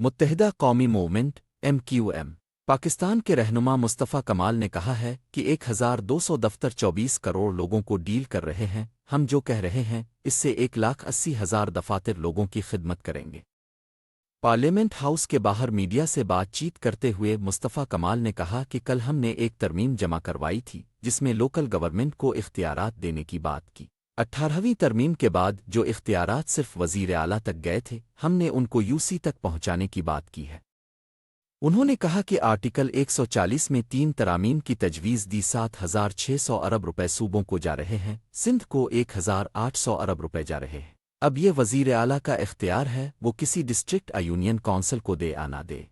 متحدہ قومی movement M Q M. Pakistan کے رہنما مصطفیٰ کمال نے کہا ہے کہ ایک ہزار دو سو دفتر چوبیس کروڑ لوگوں کو ڈیل کر رہے ہیں۔ ہم جو کہہ رہے ہیں، اس سے ایک لاکھ اسی ہزار دفاتر لوگوں کی خدمت کریں گے۔ پارلیمنٹ ہاؤس کے باہر میڈیا سے بات چیت کرتے ہوئے مصطفیٰ کمال نے کہا کہ کل ہم نے ایک ترمیم جمع کروائی تھی، جس میں لوکل گورنمنٹ کو اختیارات دینے کی بات کی۔ اٹھارہویں ترمیم کے بعد جو اختیارات صرف وزیر اعلیٰ تک گئے تھے، ہم نے ان کو یو سی تک پہنچانے کی بات کی ہے۔ انہوں نے کہا کہ آرٹیکل ایک سو چالیس میں تین ترامیم کی تجویز دی سات ہزار چھ سو ارب روپے صوبوں کو جا رہے ہیں، سندھ کو ایک ہزار آٹھ سو ارب روپے جا رہے ہیں۔ اب یہ وزیر اعلیٰ کا اختیار ہے، وہ کسی ڈسٹرکٹ یونین کونسل کو دے آنا دے۔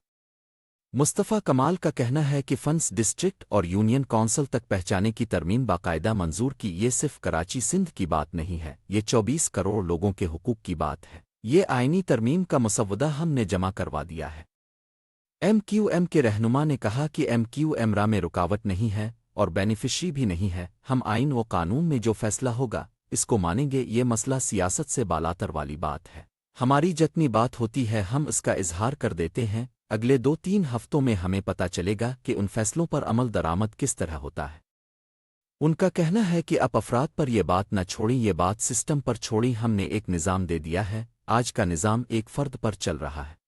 مصطفیٰ کمال کا کہنا ہے کہ فنڈز ڈسٹرکٹ اور یونین کونسل تک پہنچانے کی ترمیم باقاعدہ منظور کی یہ صرف کراچی سندھ کی بات نہیں ہے، یہ چوبیس کروڑ لوگوں کے حقوق کی بات ہے۔ یہ آئینی ترمیم کا مسودہ ہم نے جمع کروا دیا ہے۔ ایم کیو ایم کے رہنما نے کہا کہ ایم کیو ایم را میں رکاوٹ نہیں ہے اور بینیفیشری بھی نہیں ہے۔ ہم آئین و قانون میں جو فیصلہ ہوگا، اس کو مانیں گے، یہ مسئلہ سیاست سے بالاتر والی بات ہے۔ ہماری جتنی بات ہوتی ہے ہم اس کا اظہار کر دیتے ہیں، اگلے دو تین ہفتوں میں ہمیں پتا چلے گا کہ ان فیصلوں پر عمل درآمد کس طرح ہوتا ہے۔ ان کا کہنا ہے کہ اب افراد پر یہ بات نہ چھوڑیں، یہ بات سسٹم پر چھوڑیں، ہم نے ایک نظام دے دیا ہے، آج کا نظام ایک فرد پر چل رہا ہے۔